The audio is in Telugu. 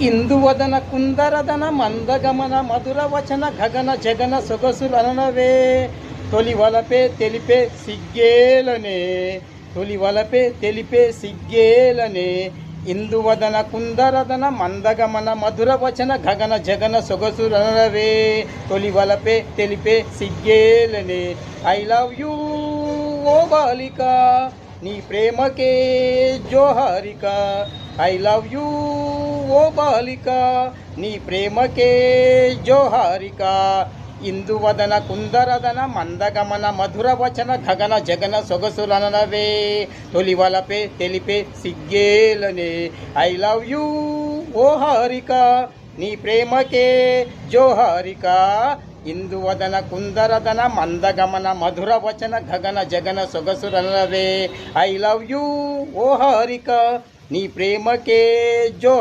ఇందువదన కుందరదన మందగమన మధుర వచన గగన జగన సొగసులనవే తొలి వలపే తెలిపే సిగ్గేలనే. తొలి వలపే తెలిపే సిగ్గేలనే. ఇందువదన కుందరదన మందగమన మధుర వచన గగన జగన సొగసులనవే తొలి వలపే తెలిపే సిగ్గేలనే. ఐ లవ్ యూ ఓ బాలిక నీ ప్రేమకే జోహారిక. ఐ లవ్ యూ ఓ బాలిక నీ ప్రేమకే జోహారిక. ఇందువదన కుందరదన మందగమన మధుర వచన గగన జగన సొగసులనవే తొలివలపే తెలిపే సిగ్గేలనే. ఐ లవ్ యూ ఓ హారిక నీ ప్రేమకే జోహారిక. ఇందువదన కుందరదన మందగమన మధుర వచన గగన జగన సొగసురనవే ఐ లవ్ యూ ఓ హారిక నీ ప్రేమకే జో